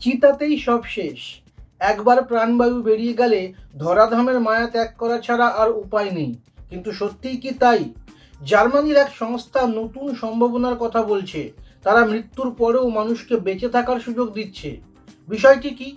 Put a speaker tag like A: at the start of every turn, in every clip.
A: চিতাতেই সব শেষ। একবার প্রাণবায়ু বেরিয়ে গেলে ধরাধামের মায়া ত্যাগ করা ছাড়া আর উপায় নেই। কিন্তু সত্যিই কি তাই? জার্মানির এক সংস্থা নতুন সম্ভাবনার কথা বলছে। তারা মৃত্যুর পরেও মানুষকে বেঁচে থাকার সুযোগ দিচ্ছে। বিষয়টি কি?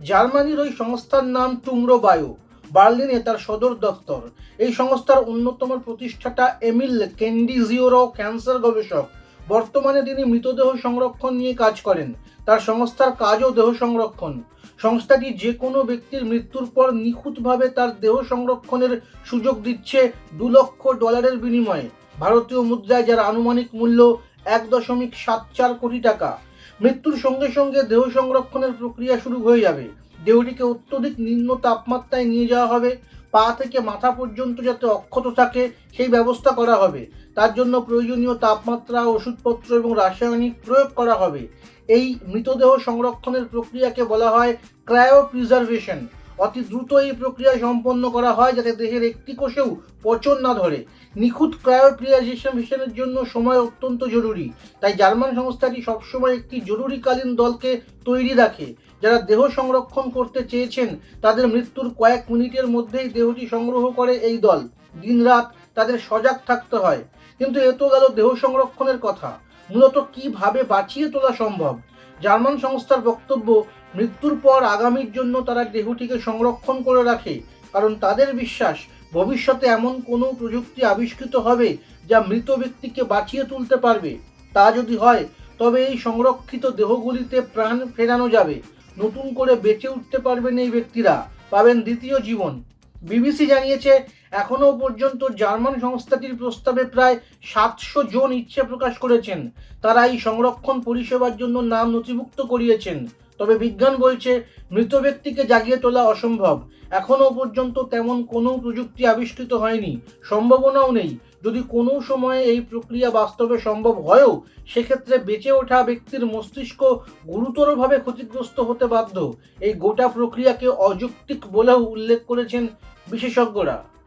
A: জার্মানির ওই সংস্থার নাম টুমরো বায়ো বার্লিনে তার সদর দপ্তর। এই সংস্থার অন্যতম প্রতিষ্ঠাতা এমিল কেন্ডিজিওরো ক্যান্সার গবেষক। বর্তমানে তিনি মৃতদেহ সংরক্ষণ নিয়ে কাজ করেন। তার সংস্থার কাজও দেহ সংরক্ষণ। সংস্থাটি যে কোনো ব্যক্তির মৃত্যুর পর নিখুঁতভাবে তার দেহ সংরক্ষণের সুযোগ দিচ্ছে দু লক্ষ ডলারের বিনিময়ে। ভারতীয় মুদ্রায় যার আনুমানিক মূল্য এক দশমিক সাত চার কোটি টাকা। মৃত্যুর সঙ্গে সঙ্গে দেহ সংরক্ষণের প্রক্রিয়া শুরু হয়ে যাবে। দেহটিকে অত্যধিক নিম্ন তাপমাত্রায় নিয়ে যাওয়া হবে। পা থেকে মাথা পর্যন্ত যাতে অক্ষত থাকে, সেই ব্যবস্থা করা হবে। তার জন্য প্রয়োজনীয় তাপমাত্রা, ওষুধপত্র এবং রাসায়নিক প্রয়োগ করা হবে। এই মৃতদেহ সংরক্ষণের প্রক্রিয়াকে বলা হয় ক্রায়ো প্রিজার্ভেশন অতি দ্রুত এই প্রক্রিয়া সম্পন্ন করা হয় যাতে দেহের একটি কোষেও পচন না ধরে। নিখুঁত ক্রায়োপ্রিয়াইজেশনের জন্য সময় অত্যন্ত জরুরি। তাই জার্মান সংস্থাটি সবসময় একটি জরুরিকালীন দলকে তৈরি রাখে। যারা দেহ সংরক্ষণ করতে চেয়েছেন, তাদের মৃত্যুর কয়েক মিনিটের মধ্যেই দেহটি সংগ্রহ করে এই দল। দিনরাত তাদের সজাগ থাকতে হয়। কিন্তু এ তো গেল দেহ সংরক্ষণের কথা। মূলত কীভাবে বাঁচিয়ে তোলা সম্ভব? জার্মান সংস্থার বক্তব্য, মৃত্যুর পর আগামীর জন্য তারা দেহটিকে সংরক্ষণ করে রাখে, কারণ তাদের বিশ্বাস, ভবিষ্যতে এমন কোনো প্রযুক্তি আবিষ্কৃত হবে যা মৃত ব্যক্তিকে বাঁচিয়ে তুলতে পারবে। তা যদি হয়, তবে এই সংরক্ষিত দেহগুলিতে প্রাণ ফেরানো যাবে। নতুন করে বেঁচে উঠতে পারবেন এই ব্যক্তিরা। পাবেন দ্বিতীয় জীবন। বিবিসি জানিয়েছে, এখনও পর্যন্ত জার্মান সংস্থাটির প্রস্তাবে প্রায় সাতশো জন ইচ্ছে প্রকাশ করেছেন। তারা এই সংরক্ষণ পরিষেবার জন্য নাম নথিভুক্ত করিয়েছেন। তবে বিজ্ঞান বলছে, মৃত ব্যক্তিকে জাগিয়ে তোলা অসম্ভব। এখনও পর্যন্ত তেমন কোনো প্রযুক্তি আবিষ্কৃত হয়নি। সম্ভাবনাও নেই। যদি কোনো সময়ে এই প্রক্রিয়া বাস্তবে সম্ভব হয়ও, সেক্ষেত্রে বেঁচে ওঠা ব্যক্তির মস্তিষ্ক গুরুতরভাবে ক্ষতিগ্রস্ত হতে বাধ্য। এই গোটা প্রক্রিয়াকে অযৌক্তিক বলেও উল্লেখ করেছেন বিশেষজ্ঞরা।